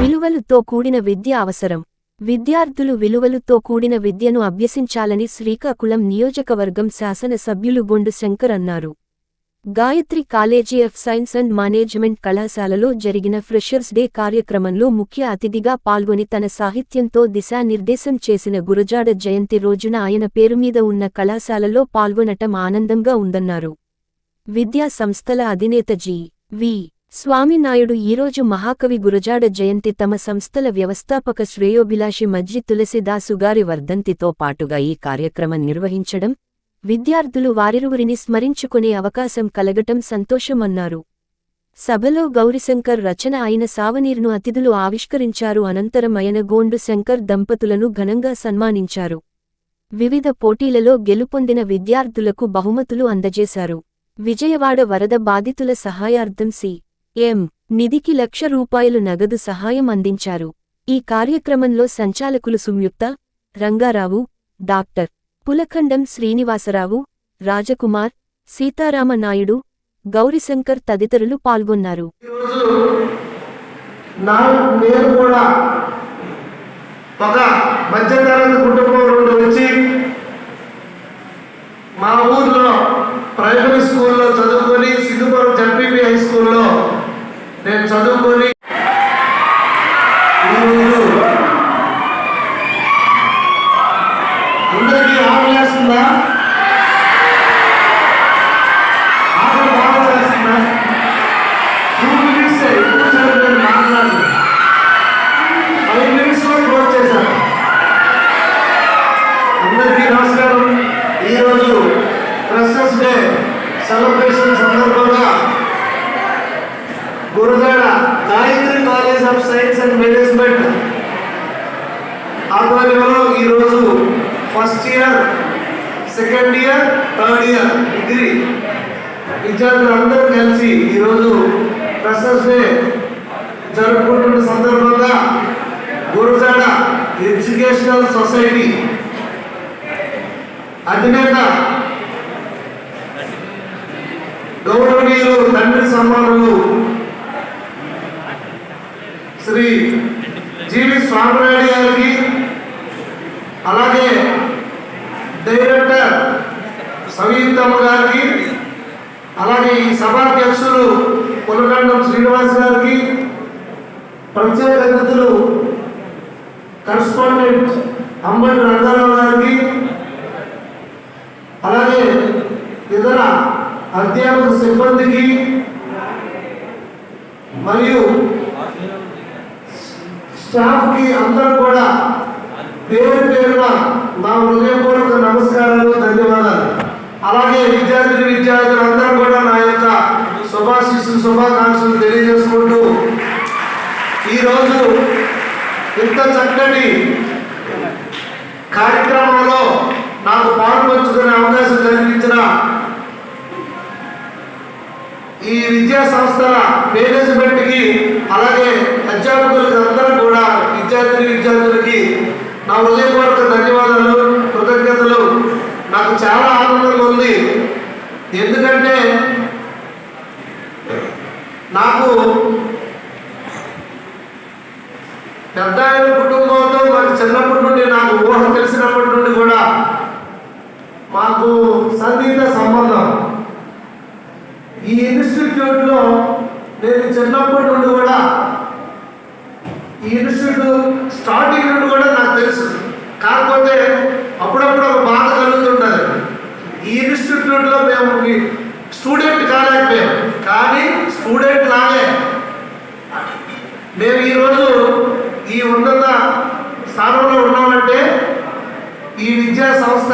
విలువలతో కూడిన విద్య అవసరం. విద్యార్థులు విలువలతో కూడిన విద్యను అభ్యసించాలని శ్రీకాకుళం నియోజకవర్గం శాసనసభ్యులు బొండు శంకర్ అన్నారు. Gayatri college of science and management కళాశాలలో జరిగిన ఫ్రెషర్స్ డే కార్యక్రమంలో ముఖ్య అతిథిగా పాల్గొని తన సాహిత్యంతో దిశానిర్దేశం చేసిన గురజాడ జయంతి రోజున ఆయన పేరుమీద ఉన్న కళాశాలలో పాల్గొనటం ఆనందంగా ఉందన్నారు. విద్యా సంస్థల అధినేత జీ. వి. స్వామినాయుడు ఈరోజు మహాకవి గురజాడ జయంతి తమ సంస్థల వ్యవస్థాపక శ్రేయోభిలాషి మజ్జి తులసిదాసు గారి వర్ధంతితో పాటుగా ఈ కార్యక్రమం నిర్వహించడం విద్యార్థులు వారిరువురిని స్మరించుకునే అవకాశం కలగటం సంతోషమన్నారు. సభలో గౌరిశంకర్ రచన అయిన సావనీర్ను అతిథులు ఆవిష్కరించారు అనంతరం ఆయన గోండు శంకర్ దంపతులను ఘనంగా సన్మానించారు. వివిధ పోటీలలో గెలుపొందిన విద్యార్థులకు బహుమతులు అందజేశారు. విజయవాడ వరద బాధితుల సహాయార్థం సి. ఎం నిధికి లక్ష రూపాయలు నగదు సహాయం అందించారు. ఈ కార్యక్రమంలో సంచాలకులు సుమ్యుక్త రంగారావు డాక్టర్ పులఖండం శ్రీనివాసరావు రాజకుమార్ సీతారామ నాయుడు గౌరిశంకర్ తదితరులు పాల్గొన్నారు. ఒక మధ్యతరగతి కుటుంబం నుండి వచ్చి మా ఊర్లో ప్రైమరీ స్కూల్లో చదువుకొని సిద్ధుపురం జడ్పీపీ హై స్కూల్లో నేను చదువుకొని ఈరోజు అందరికీ ఆకలేస్తుందా ఆకలి బాగా చేస్తుందా టూ మినిట్స్ ఎక్కువ సేపు నేను మాట్లాడను ఫైవ్ మినిట్స్లో క్లోజ్ చేశాను. అందరికీ నమస్కారం. ఈరోజు ఫ్రెషర్స్ డే సెలబ్రేషన్ సందర్భంగా Gurajada Gayatri college of science and management ఆధ్వర్యంలో ఈరోజు first year second year third year degree విద్యార్థులందరూ కలిసి ఈరోజు ఫ్రెషర్స్ డే జరుపుకుంటున్న సందర్భంగా గురుజాడ ఎడ్యుకేషనల్ సొసైటీ అధినేత గౌరవనీయులు తండ్రి సమ్మానులు శ్రీ జీవి స్వామినాయుడు గారికి అలాగే డైరెక్టర్ సవీతమ్మ గారికి అలాగే ఈ సభాధ్యక్షులు పులకండం శ్రీనివాస్ గారికి ప్రత్యేక అతిథులు కరస్పాండెంట్ అంబటి రంగారావు గారికి అలాగే ఇతర అధ్యాపక సిబ్బందికి మరియు స్టాఫ్కి అందరూ కూడా పేరు పేరున నా హృదయపూర్వక నమస్కారాలు అలాగే విద్యార్థి విద్యార్థులు అందరూ కూడా నా యొక్క శుభాశిస్సులు శుభాకాంక్షలు తెలియజేసుకుంటూ ఈరోజు ఇంత చక్కటి కార్యక్రమంలో నాకు పాల్పంచుకునే అవకాశం కల్పించిన ఈ విద్యా సంస్థల మేనేజ్మెంట్కి అలాగే అధ్యాపకులకు అందరూ కూడా విద్యార్థిని విద్యార్థులకి నా హృదయపూర్వక ధన్యవాదాలు కృతజ్ఞతలు నాకు చాలా ఉంది ఎందుకంటే నాకు పెద్ద ఆయన కుటుంబంతో మాకు చిన్నప్పటి నుండి నాకు ఊహ తెలిసినప్పటి నుండి కూడా మాకు సన్నిహిత సంబంధం. ఈ ఇన్స్టిట్యూట్లో నేను చిన్నప్పటి నుండి కూడా ఈ ఇన్స్టిట్యూట్ స్టార్టింగ్ నుండి కూడా నాకు తెలుసు. సెపరేట్ లానే మేము ఈరోజు ఈ ఉన్నత స్థానంలో ఉన్నామంటే ఈ విద్యా సంస్థ